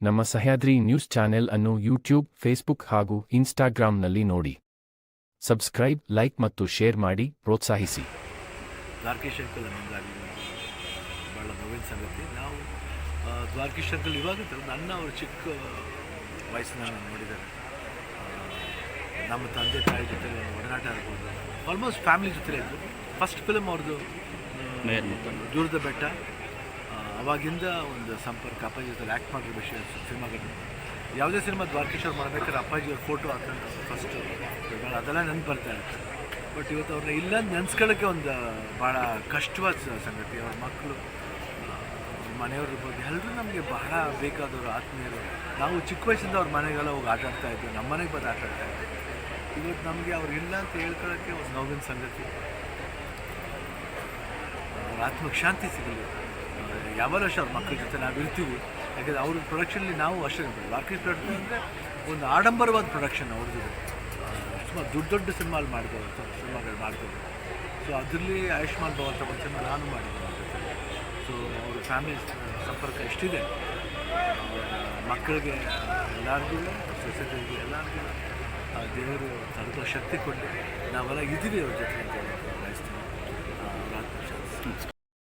ನಮ್ಮ Sahyadri news channel ಅನ್ನು YouTube Facebook ಹಾಗೂ ಇನ್ಸ್ಟಾಗ್ರಾಂನಲ್ಲಿ ನೋಡಿ. ಸಬ್ಸ್ಕ್ರೈಬ್ ಲೈಕ್ ಮತ್ತು ಶೇರ್ ಮಾಡಿ ಪ್ರೋತ್ಸಾಹಿಸಿ. ದ್ವಾರಕೀಶ್ ಅಂಕಲ್ ನಮ್ಮದಾಗಿದೆ ಭಾಳ ನೋವಿನ ಸಂಗತಿ. ನಾವು ಆ, ದ್ವಾರಕೀಶ್ ಇವಾಗ ನನ್ನ ಅವರು ಚಿಕ್ಕ ವಯಸ್ಸಿನ ನೋಡಿದ್ದಾರೆ. ಆ, ನಮ್ಮ ತಂದೆ ತಾಯಿ ಜೊತೆ ಒಡನಾಟ ಇರ್ಬೋದು ಆಲ್ಮೋಸ್ಟ್ ಫ್ಯಾಮಿಲಿ ಜೊತೆ ಇದ್ದು ಫಸ್ಟ್ ಫಿಲಮ್ ಅವ್ರದ್ದು ದೂರದ ಬೆಟ್ಟ. ಅವಾಗಿಂದ ಒಂದು ಸಂಪರ್ಕ ಅಪ್ಪಾಜಿ ಜೊತೆ ಆ್ಯಕ್ಟ್ ಮಾಡಿರೋ ವಿಷಯ ಸಿನಿಮಾಗಳು. ಯಾವುದೇ ಸಿನಿಮಾ ದ್ವಾರಕೀಶ್ ಮಾಡಬೇಕಾದ್ರೆ ಅಪ್ಪಾಜಿ ಅವ್ರ ಫೋಟೋ ಹಾಕೊಂಡು ಫಸ್ಟ್ ಅದೆಲ್ಲ ನೆನ್ಪು ಬರ್ತಾ ಇರುತ್ತೆ. ಬಟ್ ಇವತ್ತು ಅವ್ರನ್ನ ಇಲ್ಲ ನೆನ್ಸ್ಕೊಳ್ಳೋಕ್ಕೆ ಒಂದು ಭಾಳ ಕಷ್ಟವಾದ ಸಂಗತಿ. ಅವ್ರ ಮಕ್ಕಳು ಮನೆಯವ್ರ ಬಗ್ಗೆ ಎಲ್ಲರೂ ನಮಗೆ ಬಹಳ ಬೇಕಾದವರು ಆತ್ಮೀಯರು. ನಾವು ಚಿಕ್ಕ ವಯಸ್ಸಿಂದ ಅವ್ರ ಮನೆಗೆಲ್ಲ ಹೋಗಿ ಆಟ ಆಡ್ತಾ ನಮ್ಮ ಮನೆಗೆ ಬಂದು ಆಟ ಆಡ್ತಾ ಇದ್ವಿ. ಇವತ್ತು ನಮಗೆ ಅವ್ರು ಇಲ್ಲ ಅಂತ ಹೇಳ್ಕೊಳ್ಳೋಕ್ಕೆ ಒಂದು ನೋವಿನ ಸಂಗತಿ. ಅವ್ರ ಆತ್ಮಕ್ಕೆ ಶಾಂತಿ ಸಿಗಲಿ. ಯಾವಾಗ ಅಷ್ಟೇ ಅವ್ರ ಮಕ್ಕಳ ಜೊತೆ ನಾವು ಇರ್ತೀವಿ. ಯಾಕಂದರೆ ಅವ್ರ ಪ್ರೊಡಕ್ಷನಲ್ಲಿ ನಾವು ಅಷ್ಟೇ ವಾರ್ಕಿಸ್ ಪ್ರೊಡಕ್ಷನ್ ಅಂದರೆ ಒಂದು ಆಡಂಬರವಾದ ಪ್ರೊಡಕ್ಷನ್ ಅವ್ರದ್ದು ತುಂಬ ದೊಡ್ಡ ದೊಡ್ಡ ಸಿನಿಮಾಲು ಮಾಡಿದ್ರು ಸಿನಿಮಾಗಳು ಮಾಡ್ತಿದ್ರು ಸೊ ಅದರಲ್ಲಿ ಆಯುಷ್ಮಾನ್ ಭವ ಅಂತ ಒಂದು ಸಿನಿಮಾ ನಾನು ಜೊತೆ. ಸೊ ಅವ್ರ ಫ್ಯಾಮಿಲಿ ಸಂಪರ್ಕ ಎಷ್ಟಿದೆ ಮಕ್ಕಳಿಗೆ ಎಲ್ಲರಿಗೂ, ಸೊಸೈಟಿಗೆ ಎಲ್ಲರಿಗೂ ದೇವರು ತಡೆದ ಶಕ್ತಿ ಕೊಟ್ಟು ನಾವೆಲ್ಲ ಇದ್ದೀವಿ ಅವ್ರ ಜೊತೆ ಅಂತ